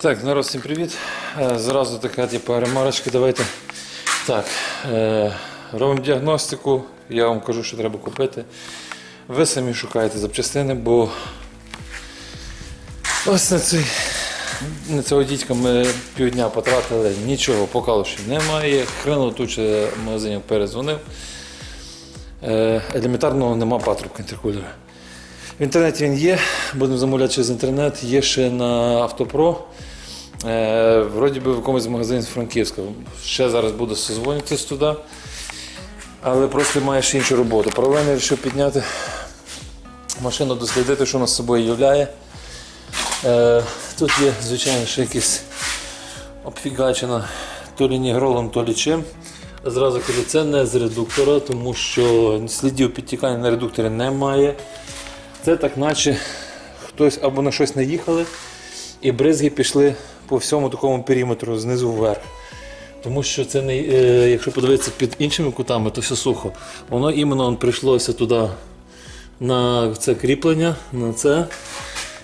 Так, народ, всім привіт. Е, Зразу така типу, ремарочка, давайте. Так, е, робимо діагностику, я вам кажу, що треба купити. Ви самі шукаєте запчастини, бо ось на, цей, на цього дідька ми півдня потратили, нічого що немає. Хрено туче магазинів перезвонив. Е, елементарного нема патрубка інтеркулера. В інтернеті він є, будемо замовляти через інтернет, є ще на Автопро. Е, вроді би в якомусь магазині з Франківська. Ще зараз буду созвонитись туди. Але просто має ще іншу роботу. Паралельно вирішив підняти машину, дослідити, що з собою являє. Е, тут є, звичайно, ще якась обфігачена то лі нігролом, то лі чим. Зразу кажу, це не з редуктора, тому що слідів підтікання на редукторі немає. Це так наче хтось або на щось наїхали, і бризги пішли по всьому такому периметру знизу вверх. Тому що це не, е, якщо подивитися під іншими кутами, то все сухо. Воно іменно прийшлося туди на це кріплення, на це.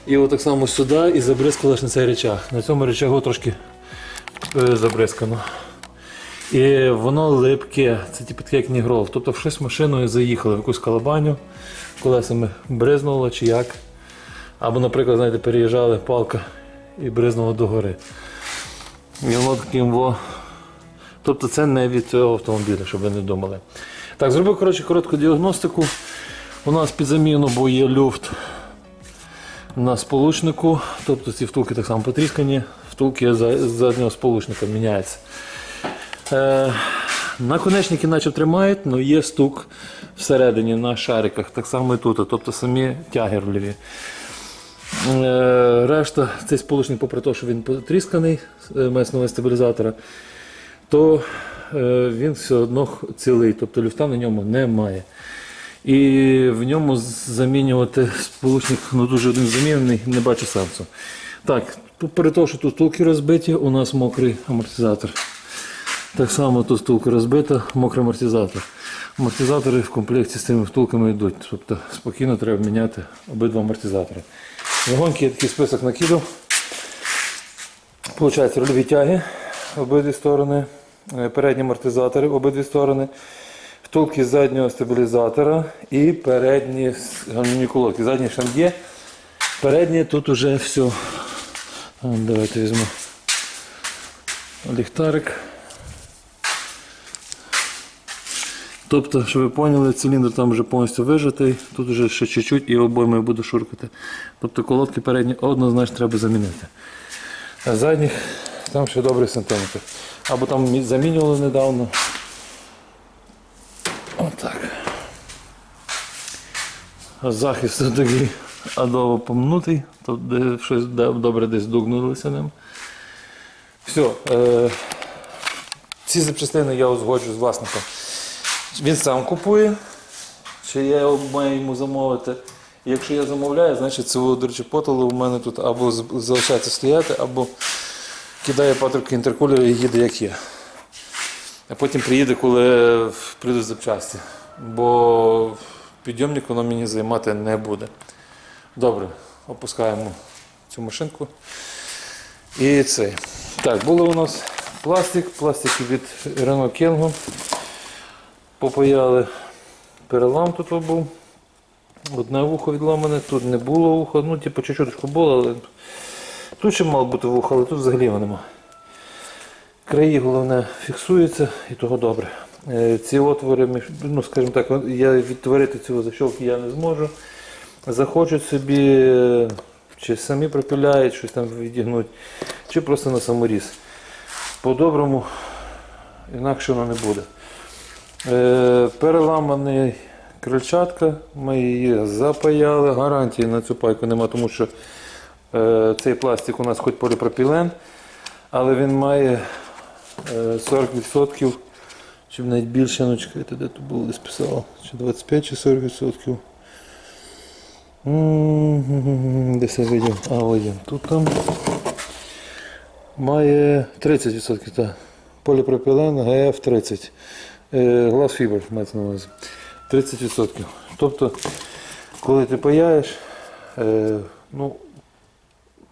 І отак само сюди і забризкало ж на цей речах. На цьому речагу трошки е, забризкано. І воно липке, це типу таке як нігрол. Тобто щось машиною заїхали в якусь калабаню, колесами бризнуло чи як. Або, наприклад, знаєте, переїжджали палка і бризнуло догори. І воно таким. Тобто це не від цього автомобіля, щоб ви не думали. Так, зробив коротше, коротку діагностику. У нас під заміну, бо є люфт на сполучнику, тобто ці втулки так само потріскані, втулки з заднього сполучника міняються. Е, наконечники наче тримають, але є стук всередині на шариках, так само і тут, тобто самі. Е, решта, цей сполучник, попри те, що він потрісканий е, мається стабілізатора, то е, він все одно цілий, тобто люфта на ньому немає. І в ньому замінювати сполучник ну, дуже один замінений, не бачу сенсу. Так, попри те, що тут втулки розбиті, у нас мокрий амортизатор. Так само тут втулка розбита, мокрий амортизатор. Амортизатори в комплекті з цими втулками йдуть. Тобто спокійно треба міняти обидва амортизатори. Вагонки я такий список накидав. Получається рульові тяги обидві сторони, е, передні амортизатори обидві сторони, втулки заднього стабілізатора і передні гальмівні колодки. Задні ще є. Передні тут уже все. Давайте візьму ліхтарик. Тобто, щоб ви поняли, циліндр там вже повністю вижатий, тут вже ще чуть-чуть і обоймою буду шуркати. Тобто колодки передні однозначно треба замінити. А задніх там ще добрий сантиметр. Або там мі- замінювали недавно. Отак. Захист такий адово помнутий, тобто щось добре десь дугнулися ним. Все. Е- ці запчастини я узгоджу з власником. Він сам купує, чи я маю йому замовити. Якщо я замовляю, значить це, до речі, потоло у мене тут або залишається стояти, або кидає патрубки інтеркулера і їде як є. А потім приїде, коли прийдуть запчасті. Бо підйомник воно мені займати не буде. Добре, опускаємо цю машинку. І цей. Так, було у нас пластик, пластик від Renault Kengo. Попаяли перелам тут був. Одне вухо відламане, тут не було вуха, ну типу чуть-чуть було, але тут ще мало бути вухо, але тут взагалі його нема. Краї головне фіксуються і того добре. Е, Ці отвори, ну скажімо так, я відтворити цю защолки я не зможу. Захочуть собі, е, чи самі пропиляють, щось там відігнуть, чи просто на саморіз. По-доброму, інакше воно не буде. Е, Переламана крильчатка, ми її запаяли. Гарантії на цю пайку нема, тому що е, цей пластик у нас хоч поліпропілен, але він має е, 40%, щоб навіть більше ну чекайте, де тут було десь писало, чи 25 чи 40%. Десь я видів, а видів. Тут там має 30%, так. поліпропілен ГФ-30. Е, Гласфібер мається на увазі. 30%. Тобто, коли ти паяєш, е, ну,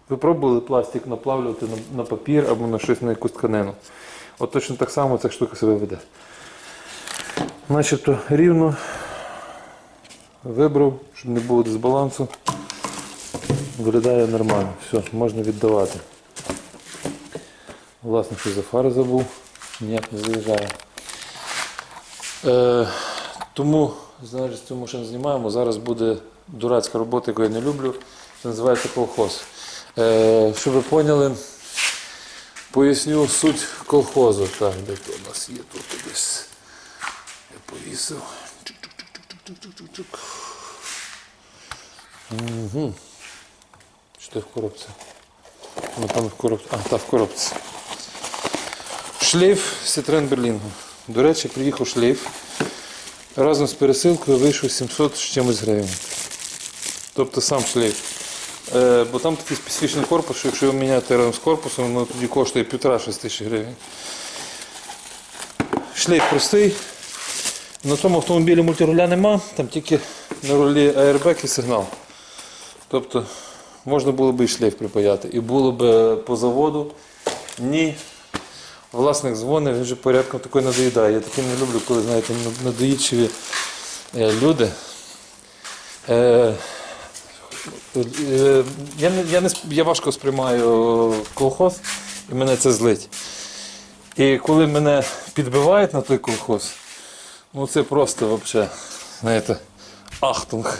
ви пробували пластик наплавлювати на папір або на щось на якусь тканину. От точно так само ця штука себе веде. Начебто рівно вибрав, щоб не було дисбалансу. Виглядає нормально. Все, можна віддавати. Власне, що за фар забув, ніяк не заїжджає. Е, тому знаєш, цю машину знімаємо. Зараз буде дурацька робота, яку я не люблю. Це називається колхоз. Е, щоб ви поняли, поясню суть колхозу. Так, де то у нас є тут десь. Я повісив. Угу. Що це в коробці? Напевно, в коробці. А, так, в коробці. Шлейф Citroen Berlingo. До речі, приїхав шлейф. Разом з пересилкою вийшов 700 з чимось гривень. Тобто сам шлейф. Е, бо там такий специфічний корпус, що якщо його міняти разом з корпусом, воно тоді коштує 1,5-6 тисяч гривень. Шлейф простий. На цьому автомобілі мультируля нема, там тільки на рулі аербек і сигнал. Тобто можна було б і шлейф припаяти. І було б е, по заводу. Ні. Власник дзвонить, він вже порядком такої надоїдає. Я таке не люблю, коли знаєте, надоїдчиві е, люди. Е, е, я, не, я, не, я важко сприймаю колхоз, і мене це злить. І коли мене підбивають на той колхоз, ну це просто взагалі, знаєте, ахтунг.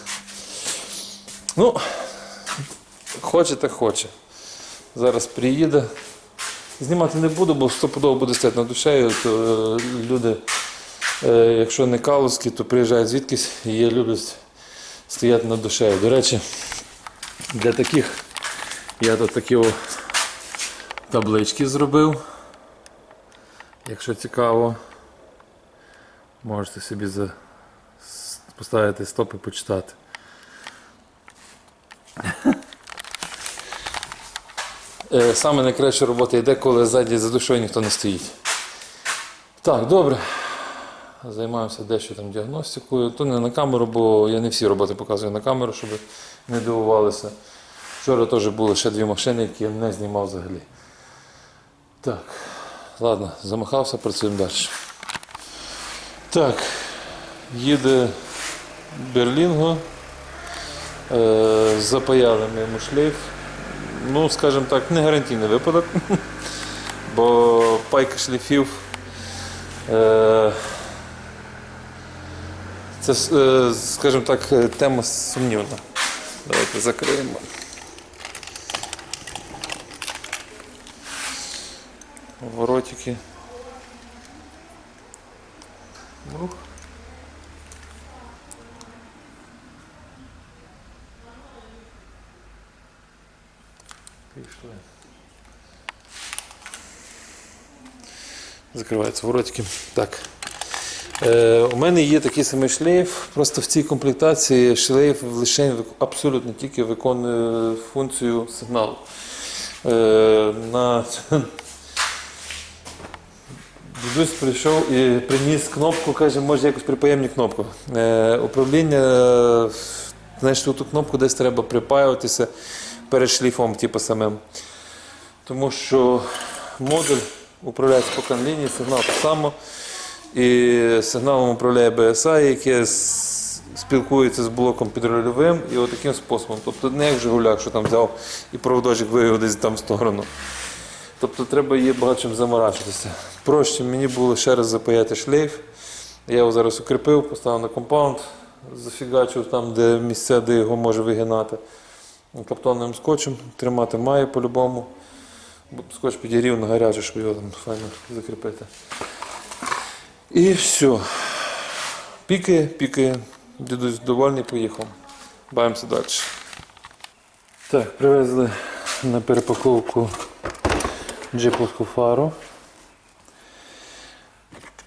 Ну, хоче, так хоче. Зараз приїде. Знімати не буду, бо стопудово буде стояти над душею, то е, люди, е, якщо не калузькі, то приїжджають звідкись і є люблять стояти над душею. До речі, для таких я тут такі о таблички зробив. Якщо цікаво, можете собі за... поставити стоп і почитати. Саме найкраща робота йде, коли ззаді за душою ніхто не стоїть. Так, добре. Займаємося дещо там діагностикою. То не на камеру, бо я не всі роботи показую на камеру, щоб не дивувалися. Вчора теж були ще дві машини, які я не знімав взагалі. Так, ладно, замахався, працюємо далі. Так, їде Берлінго. Е, запаяли ми йому шлейф. Ну, скажімо так, не гарантійний випадок, бо пайка шліфів. Е, це, е, скажімо так, тема сумнівна. Давайте закриємо. Воротики. Рух. Закриваються воротики. Так. Е, у мене є такий самий шлейф. Просто в цій комплектації шлейф лише абсолютно тільки виконує функцію сигналу. Е, на... Дідусь прийшов і приніс кнопку, каже, може якось припаємні кнопку. Е, управління, е, знаєш, ту кнопку десь треба припаюватися перед шліфом, типу самим. Тому що модуль управляється по канлінії, сигнал так само. І сигналом управляє BSI, яке спілкується з блоком підрольовим і отаким способом. Тобто не як в Жигулях, що там взяв і проводочок вивів десь там в сторону. Тобто треба її багато чим заморачуватися. Проще мені було ще раз запаяти шлейф. Я його зараз укріпив, поставив на компаунд, зафігачив там, де місця, де його може вигинати. Каптоновим скотчем тримати має по-любому. Скотч підігрів на гаряче, щоб його там файно закріпити. І все. Пікає, пікає. Дідусь довольний, поїхав. Баємося далі. Так, привезли на перепаковку джиповську фару.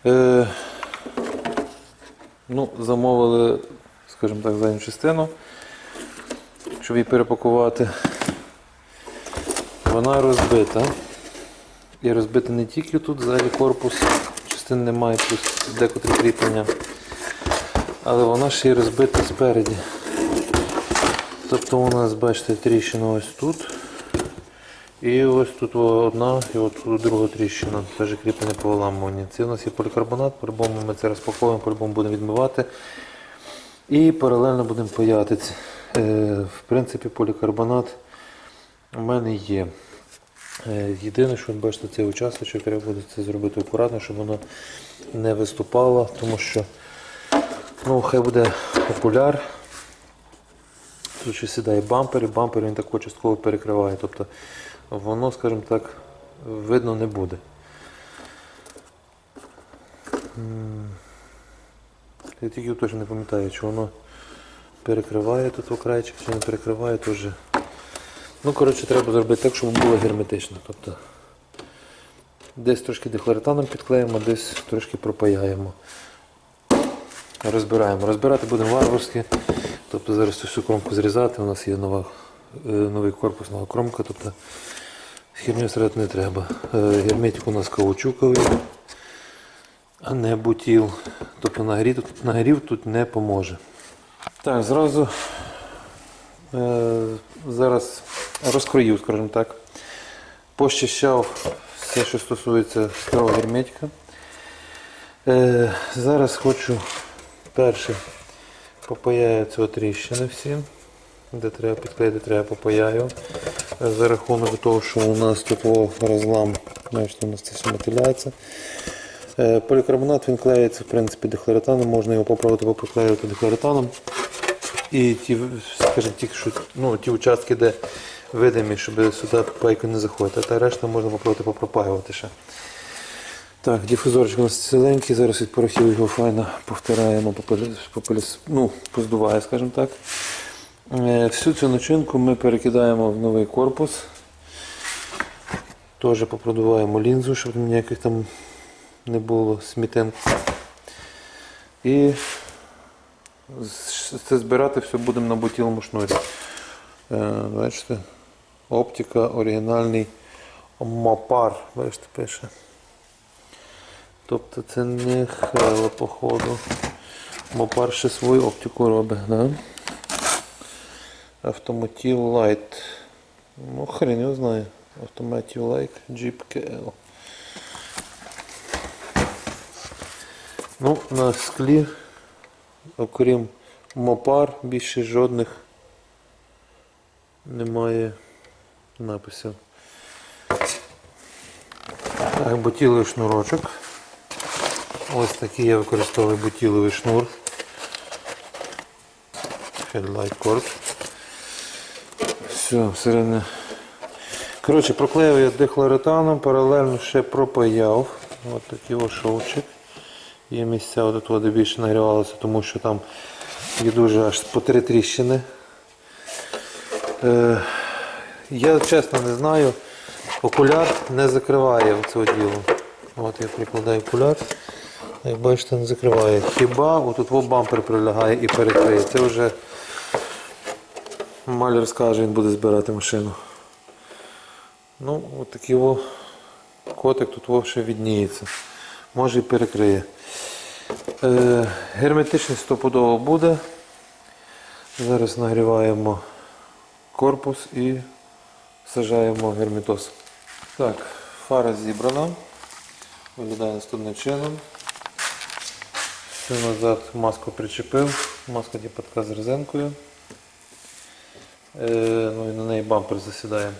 Е, ну, замовили, скажімо так, задню частину, щоб її перепакувати. Вона розбита. І розбита не тільки тут, ззаді корпус, частин немає, плюс декотрі кріплення. Але вона ще й розбита спереді. Тобто у нас, бачите, тріщина ось тут І ось тут одна, і от тут друга тріщина, теж кріплення по виламуванні. Це у нас є полікарбонат, по-любому ми це розпаковуємо, по-любому будемо відмивати. І паралельно будемо паяти. це. Е, в принципі, полікарбонат у мене є. Е, Єдине, що бачите, цей участочок треба буде це зробити акуратно, щоб воно не виступало, тому що ну, хай буде окуляр. Тут ще сідає бампер, і бампер він також частково перекриває. Тобто воно, скажімо так, видно не буде. Я тільки точно не пам'ятаю, чи воно перекриває тут окрайчик, чи не перекриває теж. Ну, коротше, треба зробити так, щоб було герметично. Тобто десь трошки дехлоретаном підклеїмо, десь трошки пропаяємо. Розбираємо. Розбирати будемо варварськи. Тобто зараз цю кромку зрізати. У нас є нова, е, новий корпус, нова кромка. Тобто херню срати не треба. Е, Герметик у нас каучуковий, а не бутіл. Тобто нагрів, нагрів тут не поможе. Так, зразу е, зараз розкрою, скажімо так. Пощищав все, що стосується старого герметика. Е, зараз хочу перше попаяю цього тріщини всі. Де треба підклеїти, треба попаяю. Е, За рахунок того, що у нас тут о, розлам, бачите, у нас це все мотиляється. Е, Полікарбонат він клеїться, в принципі, дехлоретаном, можна його попробувати поклеювати дехлоретаном. І ті, скажімо, ті, що, ну, ті участки, де видимі, щоб сюди пайку не заходити, та решта можна попробувати попропаювати ще. Так, дифузорчик у нас ціленький, зараз від порохів його файно повтираємо, попелі- попеліс- ну, поздуває, скажімо так. Е, Всю цю начинку ми перекидаємо в новий корпус. Теж попродуваємо лінзу, щоб ніяких там не було смітин. І це збирати все будемо на бутілому шнурі. Е, Бачите, оптика, оригінальний мопар, бачите, пише. Тобто це не хело, походу. Мопар ще свою оптику робить, да? Автомотив Light. Ну, хрен його знає. Автомотив Light Jeep Ну, на склі, окрім мопар, більше жодних немає написів. Так, бутіловий шнурочок. Ось такий я використовую бутіловий шнур. Headlight cord. Все, всередині. Коротше, проклеїв я дехлоретаном, паралельно ще пропаяв. Ось такий ось шовчик. Є місця, от де більше нагрівалося, тому що там є дуже аж по три тріщини. Е, я чесно не знаю. Окуляр не закриває цього діло. От я прикладаю окуляр. Як бачите, не закриває. Хіба отут во бампер прилягає і перекриє. Це вже маляр скаже, він буде збирати машину. Ну, от котик тут во відніється. Може і перекриє. Е, герметичність стопудово буде. Зараз нагріваємо корпус і сажаємо герметоз. Так, фара зібрана. Виглядає наступним чином. Все назад маску причепив. Маска така з резинкою. Е, ну і на неї бампер засідає.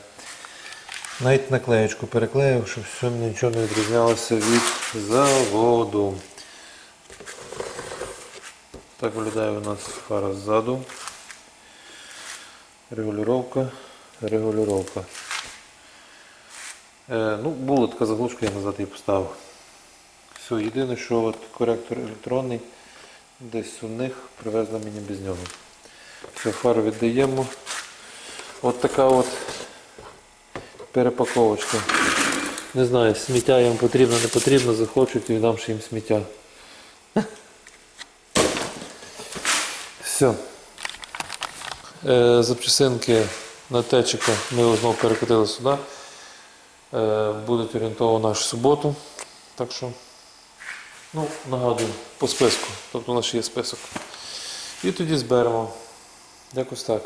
Навіть наклеєчку переклеїв, щоб все нічого не відрізнялося від заводу. Так виглядає у нас фара ззаду. Регулювання, регулювання. Е, ну, була така заглушка, я назад її поставив. Все, єдине, що от коректор електронний десь у них привезли мені без нього. Все, фару віддаємо. От така от перепаковочка. Не знаю, сміття їм потрібно, не потрібно, захочуть і віддам ще їм сміття. Все. Е, запчасинки на течика ми його знову перекотили сюди. Е, будуть орієнтовано аж в суботу. Так що, ну, нагадую, по списку. Тобто у нас ще є список. І тоді зберемо. Якось так.